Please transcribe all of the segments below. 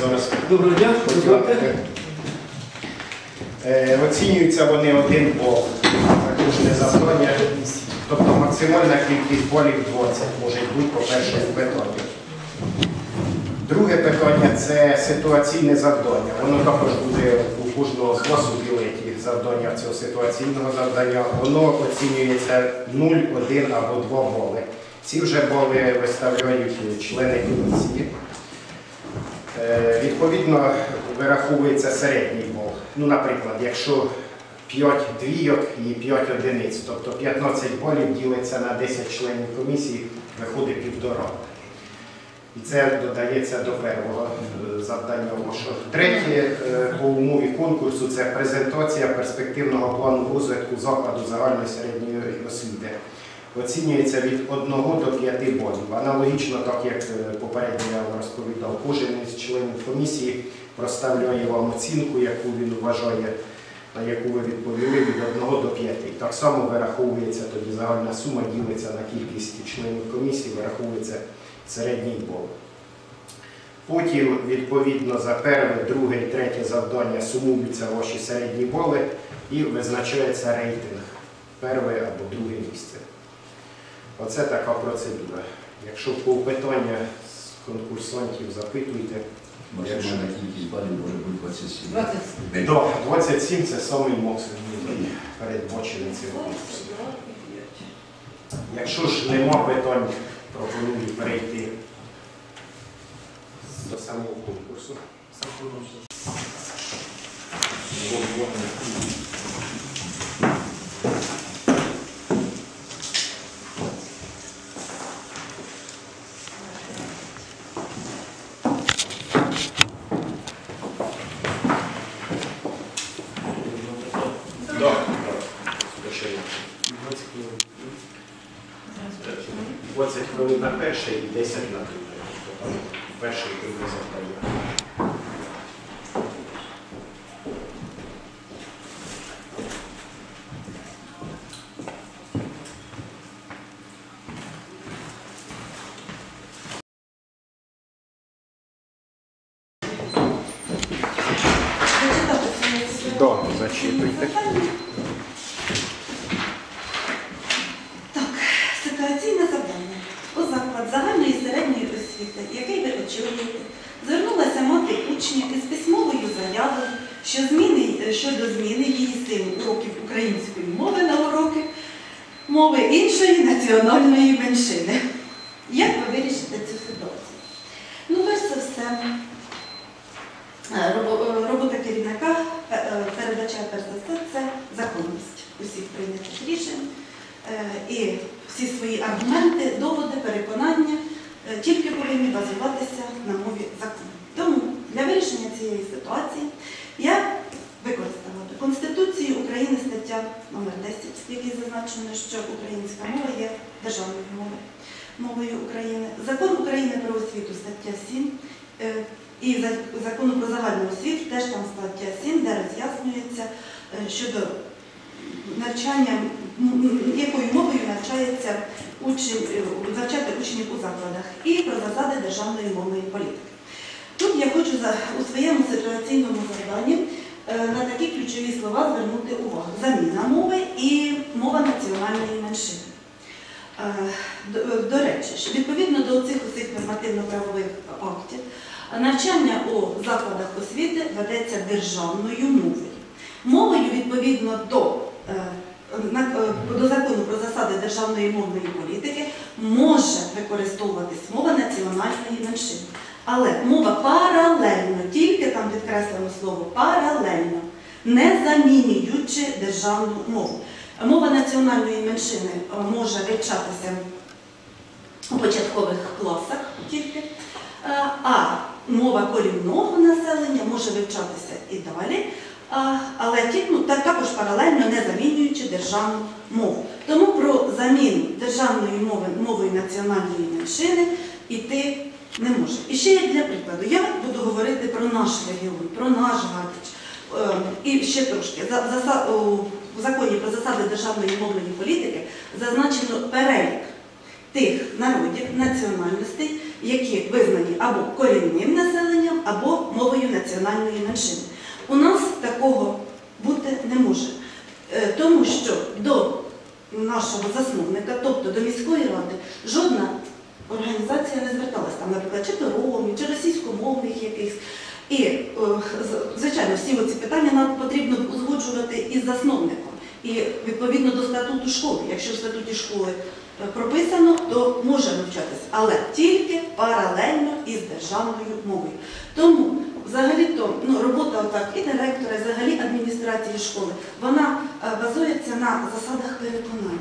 Зараз Доброго дня. Е, Оцінюються вони один бал за кожне завдання. Тобто максимальна кількість балів 20 може бути по першому питанню. Друге питання це ситуаційне завдання. Воно також буде у кожного з вас у білеті завдання цього ситуаційного завдання. Воно оцінюється 0, 1 або 2 бали. Ці вже бали виставляють члени комісії. Е, Відповідно, вираховується середній бал. Ну, наприклад, якщо 5 двійок і 5 одиниць, тобто 15 балів ділиться на 10 членів комісії, виходить півтора. І це додається до першого е, завдання вашого. Третє е, по умові конкурсу це презентація перспективного плану розвитку закладу загальної середньої освіти. Оцінюється від 1 до 5 балів. Аналогічно, так як е, попередньо я вам розповідав, кожен із членів комісії проставляє вам оцінку, яку він вважає, на яку ви відповіли від 1 до 5. Так само вираховується тоді загальна сума, ділиться на кількість членів комісії, вираховується середній бал. Потім, відповідно, за перше, друге і третє завдання сумуються ваші середні бали і визначається рейтинг перше або друге місце. Оце така процедура. Якщо по питання з конкурсантів запитуйте, Максимальна кількість балів може бути 27. 27. до 27 це самий максимум передбачений цим конкурсом. Якщо ж нема питань, пропоную перейти до самого конкурсу. Да, да. Спочатку. 20 хвилин на перше і 10 на друге. Тобто там перше і друге завдання. Да, зачитуйте. Так, ситуаційне завдання. У заклад загальної середньої освіти, який ви очолюєте, звернулася мати учня із письмовою заявою що зміни, щодо зміни її сил уроків української мови на уроки мови іншої національної меншини. Як ви вирішите цю ситуацію? Ну, перш за все, е, робота керівника е, е, передбачає перш за все це законність усіх прийнятих рішень е, і всі свої аргументи, доводи, переконання е, тільки повинні базуватися на мові закону. Тому для вирішення цієї ситуації я використала Конституцію України стаття номер 10, в якій зазначено, що українська мова є державною мовою, мовою України. Закон України про освіту стаття 7 е, і за- закону про загальну освіту теж там стаття 7, де роз'яснюється е, щодо навчання, м, м, якою мовою навчається учень, е, навчати учнів у закладах, і про засади державної мовної політики. Тут я хочу у своєму ситуаційному завданні на такі ключові слова звернути увагу. Заміна мови і мова національної меншини. Е, До, до речі, відповідно до цих усіх нормативно-правових актів, навчання у закладах освіти ведеться державною мовою. Мовою відповідно до, е, е, до закону про засади державної мовної політики може використовуватись мова національної меншини. Але мова паралельно, тільки там підкреслено слово паралельно, не замінюючи державну мову. Мова національної меншини може вивчатися у початкових класах тільки, е, а мова корінного населення може вивчатися і далі, але ну, також паралельно не замінюючи державну мову. Тому про заміну державної мови мовою національної меншини йти не може. І ще для прикладу, я буду говорити про наш регіон, про наш Гадяч. Е, І ще трошки. У- законі про засади державної мовної політики зазначено перелік тих народів, національностей, які визнані або корінним населенням, або мовою національної меншини. У нас такого бути не може, Е, тому що до нашого засновника, тобто до міської ради, жодна організація не зверталася, там, наприклад, чи то ромів, чи російськомовних якихось. І, е, звичайно, всі ці питання нам потрібно узгоджувати із засновником. І відповідно до статуту школи. Якщо в статуті школи е, прописано, то може навчатися, але тільки паралельно із державною мовою. Тому взагалі то ну, робота отак і директора, і взагалі адміністрації школи, вона е, базується на засадах переконання.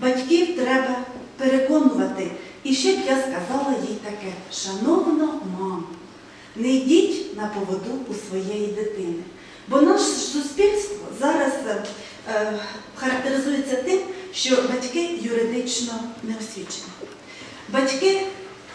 Батьків треба переконувати. І ще б я сказала їй таке, шановна мама, не йдіть на поводу у своєї дитини. Бо наше суспільство зараз е, е, характеризується тим, що батьки юридично не освічені. Батьки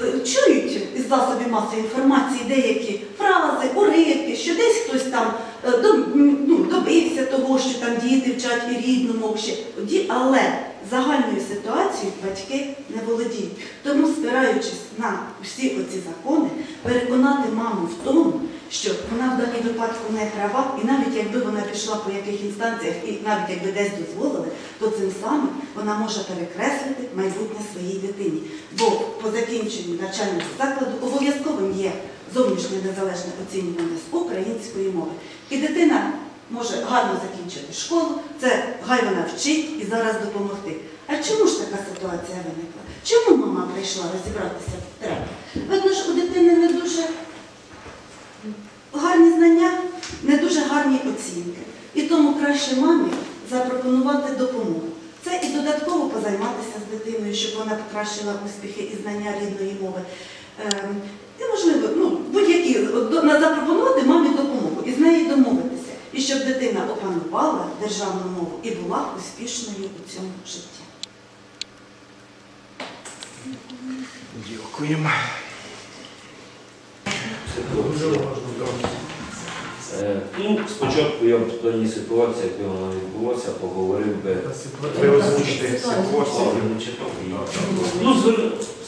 е, чують із засобів масової інформації деякі фрази, уривки, що десь хтось там е, ну, добився того, що там діти вчать і рідну Ді- але загальною ситуацією батьки не володіють. Тому, спираючись на всі оці закони, переконати маму в тому, що вона в даній випадку не права, і навіть якби вона пішла по яких інстанціях, і навіть якби десь дозволили, то цим самим вона може перекреслити майбутнє своїй дитині. Бо по закінченню навчального закладу обов'язковим є зовнішнє незалежне оцінювання з української мови. І дитина може гарно закінчити школу, це хай вона вчить і зараз допомогти. А чому ж така ситуація виникла? Чому мама прийшла розібратися в треба? Видно ж, у дитини не дуже гарні знання, не дуже гарні оцінки. І тому краще мамі запропонувати допомогу. Це і додатково позайматися з дитиною, щоб вона покращила успіхи і знання рідної мови. Ем, І, можливо, ну, будь-які запропонувати мамі допомогу і з нею домовитися. І щоб дитина опанувала державну мову і була успішною у цьому житті. Дякуємо. Це добре. Е, Ну, спочатку я б в даній ситуації, як вона відбулася, поговорив би. Ну,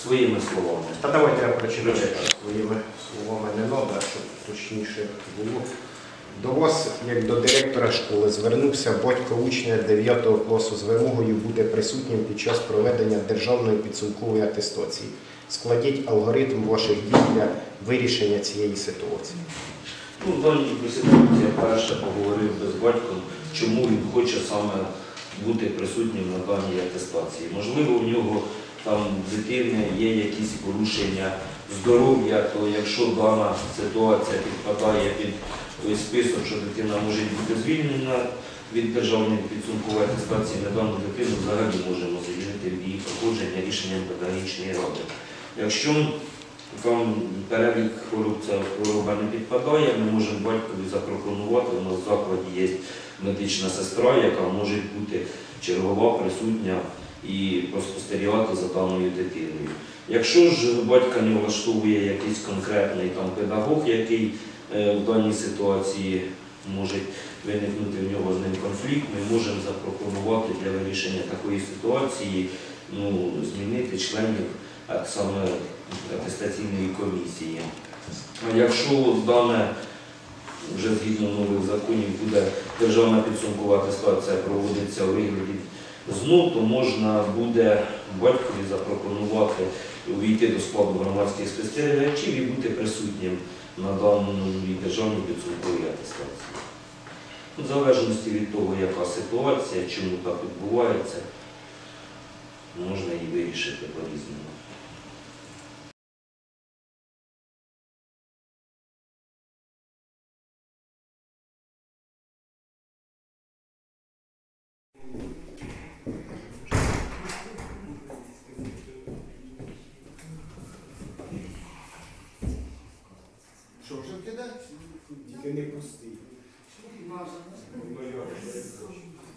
своїми словами. Та давайте я прочитаю своїми словами не треба, щоб точніше було. До вас, як до директора школи, звернувся батько учня 9 класу з вимогою бути присутнім під час проведення державної підсумкової атестації. Складіть алгоритм ваших дій для вирішення цієї ситуації. Ну, в даній ситуації я перше поговорив з батьком, чому він хоче саме бути присутнім на даній атестації. Можливо, у нього там дитини є якісь порушення здоров'я, то якщо дана ситуація підпадає під той список, що дитина може бути звільнена від державної підсумкової атестації, на дану дитину взагалі можемо завірити в її проходження рішенням педагогічної ради. Якщо там перелік хвороб ця хвороба не підпадає, ми можемо батькові запропонувати. У нас в закладі є медична сестра, яка може бути чергова, присутня і поспостерігати за даною дитиною. Якщо ж батька не влаштовує якийсь конкретний там педагог, який е, в даній ситуації може виникнути в нього з ним конфлікт, ми можемо запропонувати для вирішення такої ситуації ну, змінити членів саме атестаційної комісії. А якщо дане вже згідно нових законів буде державна підсумкова атестація проводиться у вигляді ЗНО, то можна буде батькові запропонувати увійти до складу громадських спостерігачів і бути присутнім на даній державній підсумковій атестації. В залежності від того, яка ситуація, чому так відбувається, можна і вирішити по-різному. Що вже кидати? Тільки не пусти.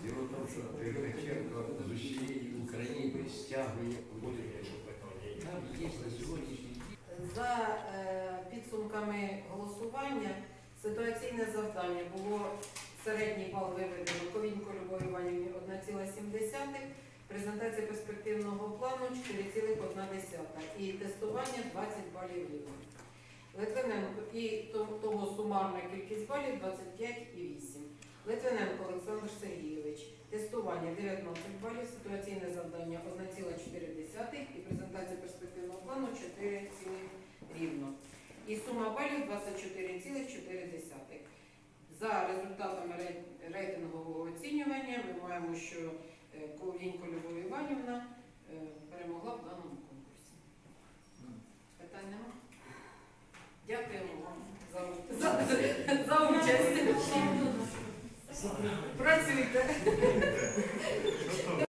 Діло в тому, що Триграченко з усієї України стягує Там є на сьогоднішній За е, підсумками голосування ситуаційне завдання було середній бал виведено Ковінько Любові Іванівні 1,7, презентація перспективного плану 4,1 і тестування 20 балів рівно. Литвиненко і того сумарна кількість балів 25,8. Литвиненко Олександр Сергійович. Тестування 19 балів, ситуаційне завдання 1,4 і презентація перспективного плану 4, рівно. І сума балів 24,4. За результатами рейтингового оцінювання ми маємо, що е, Ковінько Любов Іванівна е, перемогла в даному конкурсі. Питань немає? Дякуємо вам за, за, за участь. Працюйте.